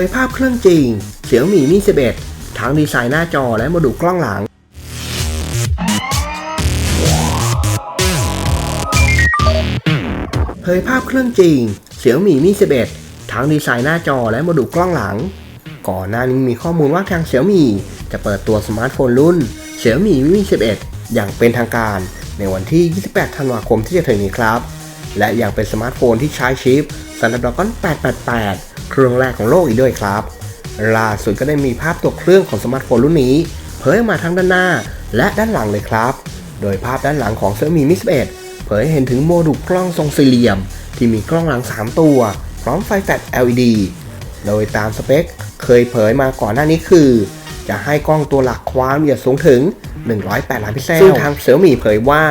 ผยภาพเครื่องจริง Xiaomi Mi 11 ทั้งดีไซน์หน้าจอและโมดูลกล้องหลัง เผยภาพเครื่องจริง Xiaomi Mi 11 ทั้งดีไซน์หน้าจอและโมดูลกล้องหลัง ก่อนหน้านี้มีข้อมูลว่าทาง Xiaomi จะเปิดตัวสมาร์ทโฟนรุ่น Xiaomi Mi 11 อย่างเป็นทางการในวันที่ 28 ธันวาคมที่จะถึงนี้ครับ และยังเป็นสมาร์ทโฟนที่ใช้ชิป Snapdragon 888 เครื่องแรกของโลกอีกด้วยครับ ล่าสุดก็ได้มีภาพตัวเครื่องของสมาร์ทโฟนรุ่นนี้ เผยมาทั้งด้านหน้าและด้านหลังเลยครับ โดยภาพด้านหลังของ Xiaomi Mi 11เผยให้เห็นถึงโมดูลกล้องทรงสี่เหลี่ยม ที่มีกล้องหลัง 3 ตัว พร้อมไฟแฟลช LED โดยตามสเปค เคยเผยมาก่อนหน้านี้คือ จะให้กล้องตัวหลักความละเอียดสูงถึง 108 ล้านพิกเซลซึ่งทาง Xiaomi เผยว่า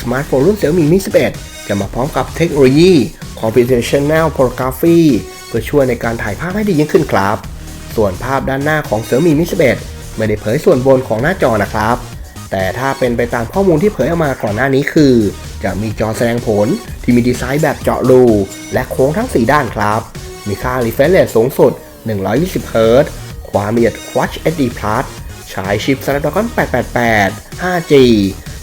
สมาร์ทโฟนรุ่น Xiaomi Mi 11จะมาพร้อมกับเทคโนโลยี Computational Photography พื่อช่วยในการถ่ายภาพให้ดียิ่งขึ้นครับ ส่วนภาพด้านหน้าของ Xiaomi Mi 11ไม่ได้เผยส่วนบนของหน้าจอนะครับ แต่ถ้าเป็นไปตามข้อมูลที่เผยออกมาก่อนหน้านี้คือ จะมีจอแสดงผลที่มีดีไซน์แบบเจาะรูและโค้งทั้ง 4 ด้านครับ มีค่า refresh rate สูงสุด 120 Hz ความละเอียด Quad HD Plus ใช้ชิป Snapdragon 888 5G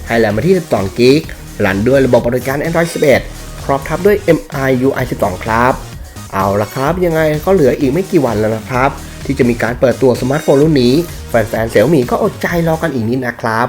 ให้แรมมาที่ 12 g b รันด้วยระบบบริการ Android 11 ครอบทับด้วย MI UI 12 ครับ เอาละครับ ยังไงก็เหลืออีกไม่กี่วันแล้วนะครับ ที่จะมีการเปิดตัวสมาร์ทโฟนรุ่นนี้ แฟนๆเสี่ยมี่ก็อดใจรอกันอีกนิดนะครับ